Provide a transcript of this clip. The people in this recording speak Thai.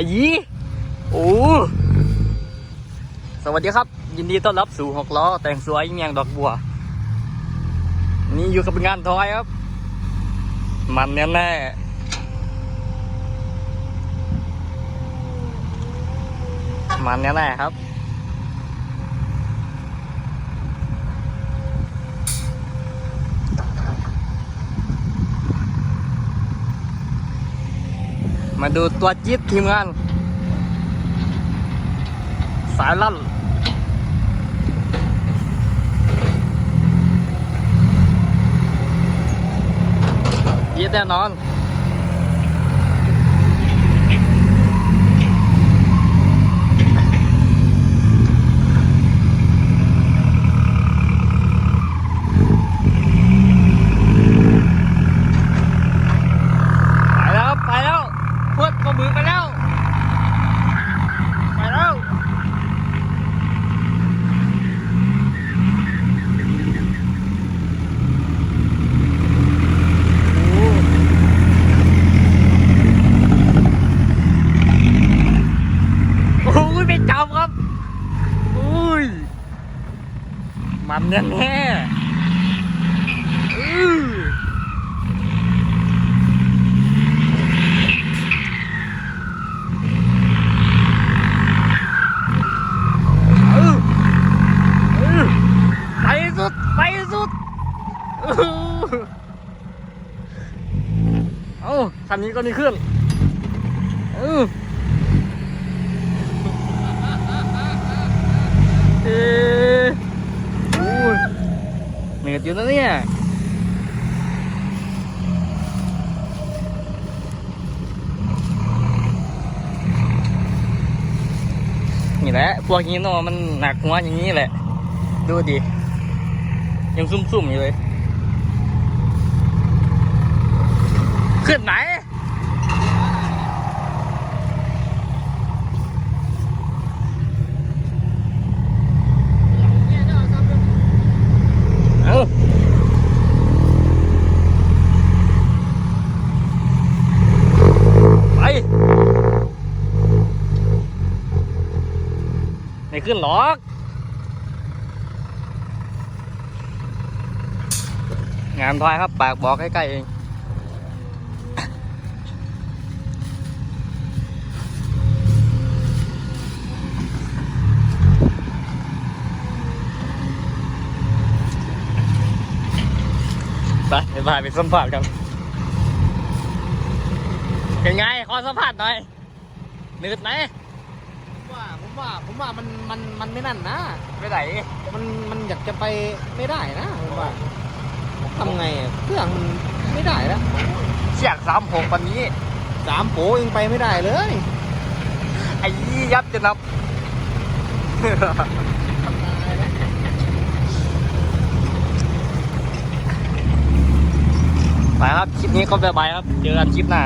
อ้ยี่โอ้สวัสดีครับ ยินดีต้อนรับสู่หกล้อ แต่งสวยเมียงดอกบัว นี่อยู่กับงานทอยครับ มันแน่แน่ๆมันแน่แน่ๆครับ มาดูตัวจี๊ดทีมงาน สายลั่นจี๊ดแน่นอน ไปแล้วครับไปแล้วเพื่อนก็ มือไปแล้ว ไปแล้วโอ้โอ้ยไม่จับครับอุ้ยมันแน่แน่ๆอื้อ เออเออไปสุด ไปสุดเออเอา คันนี้ก็นี่ขึ้นเออเออโอ้ยเหนื่อยอยู่นะเนี่ยนี่แหละ พวกนี้เนาะมันหนักหัวอย่างนี้แหละ ดูดิ ยังซุ่มๆอยู่เลย ขึ้นไหน เอาไป ไม่ขึ้นหรอกงานทอยครับ ปากบอกใกล้ๆเองไปไปไปไปสัมผัสกันเป็นไง ขอสัมผัสหน่อยหนืดไหม ว่าผมว่าผมว่ามันมันมันไม่นั่นนะไปไหนมันมันอยากจะไปไม่ได้นะผมว่าทำไงอะเครื่องมันไม่ได้แล้วเสียกสามหกวันนี้ สามโปยังไปไม่ได้เลย ไอ้ยี่ยับจะนับ ไปครับ คลิปนี้ก็บ๊ายบายครับ เจอกันคลิปหน้า